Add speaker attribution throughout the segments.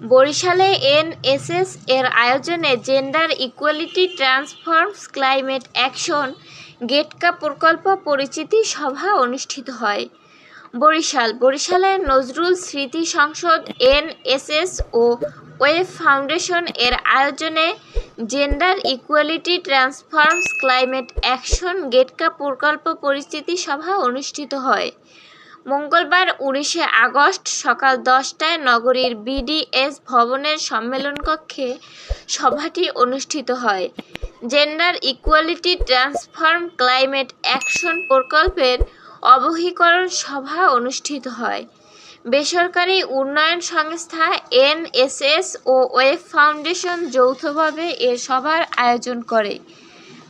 Speaker 1: বরিশালে এনএসএস এর আয়োজনে gender equality transforms climate action গেটকা প্রকল্প পরিচিতি সভা অনুষ্ঠিত হয়। বরিশাল বরিশালের নজরুল স্মৃতি সংসদ, এনএসএস ও ওয়েব ফাউন্ডেশন এর আয়োজনে gender equality transforms climate action গেটকা প্রকল্প পরিচিতি সভা অনুষ্ঠিত হয়। মঙ্গলবার উনিশে আগস্ট সকাল দশটায় নগরীর বিডিএস ভবনের সম্মেলন কক্ষে সভাটি অনুষ্ঠিত হয়। Gender equality transform climate action প্রকল্পের অবহিকরণ সভা অনুষ্ঠিত হয়। বেসরকারি উন্নয়ন সংস্থা এনএসএস ও ওয়েব ফাউন্ডেশন যৌথভাবে এ সভার আয়োজন করে।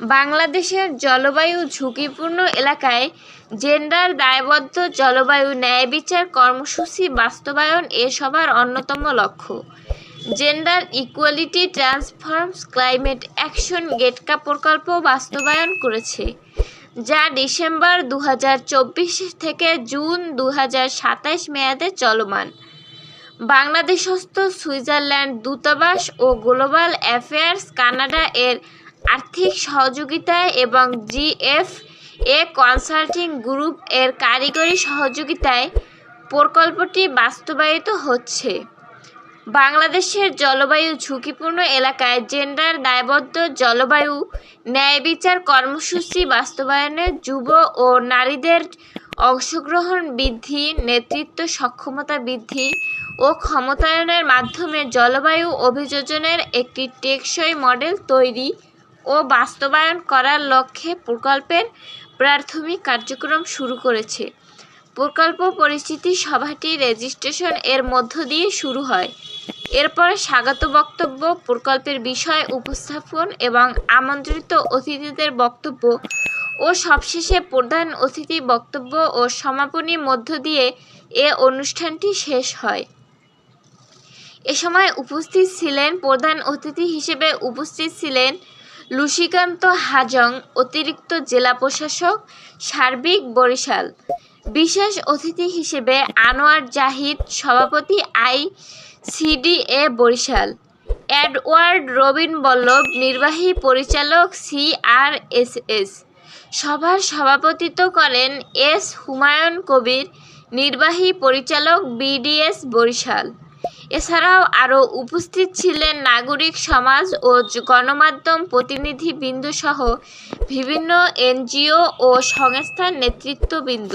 Speaker 1: বাংলাদেশের জলবায়ু ঝুঁকিপূর্ণ এলাকায় জেন্ডার দায়বদ্ধ জলবায়ু ন্যায় বিচার কর্মসূচি বাস্তবায়ন এ সভার অন্যতম লক্ষ্য। Gender equality transforms climate action গেটকা প্রকল্প বাস্তবায়ন করেছে, যা ডিসেম্বর দু হাজার চব্বিশ থেকে জুন দু হাজার সাতাশ মেয়াদে চলমান। বাংলাদেশস্থ সুইজারল্যান্ড দূতাবাস ও গ্লোবাল অ্যাফেয়ার্স কানাডা এর আর্থিক সহযোগিতায় এবং জিএফ এ কনসাল্টিং গ্রুপ এর কারিগরি সহযোগিতায় প্রকল্পটি বাস্তবায়িত হচ্ছে। বাংলাদেশের জলবায়ু ঝুঁকিপূর্ণ এলাকায় জেন্ডার দায়বদ্ধ জলবায়ু ন্যায় বিচার কর্মসূচি বাস্তবায়নে যুব ও নারীদের অংশগ্রহণ বৃদ্ধি, নেতৃত্ব সক্ষমতা বৃদ্ধি ও ক্ষমতায়নের মাধ্যমে জলবায়ু অভিযোজনের একটি টেকসই মডেল তৈরি ও বাস্তবায়ন করার লক্ষ্যে প্রকল্পের প্রাথমিক কার্যক্রম শুরু করেছে। প্রকল্প পরিচিতি সভাটি রেজিস্ট্রেশন এর মধ্য দিয়ে শুরু হয়। এরপর স্বাগত বক্তব্য, প্রকল্পের বিষয় উপস্থাপন এবং আমন্ত্রিত অতিথিদের বক্তব্য ও সবশেষে প্রধান অতিথি বক্তব্য ও সমাপনী মধ্য দিয়ে এ অনুষ্ঠানটি শেষ হয়। এ সময় উপস্থিত ছিলেন প্রধান অতিথি হিসেবে উপস্থিত ছিলেন লুসিকান্ত হাজং, অতিরিক্ত জেলা প্রশাসক সার্বিক বরিশাল। বিশেষ অতিথি হিসেবে আনোয়ার জাহিদ, সভাপতি I CDA Barishal. Edward Robin Ballabh, নির্বাহী পরিচালক সিআরএসএস সভার সভাপতিত্ব করেন এস হুমায়ুন কবির, নির্বাহী পরিচালক বিডিএস বরিশাল। এছাড়াও আরও উপস্থিত ছিলেন নাগরিক সমাজ ও গণমাধ্যম প্রতিনিধিবৃন্দসহ বিভিন্ন এনজিও ও সংস্থার নেতৃত্ববৃন্দ।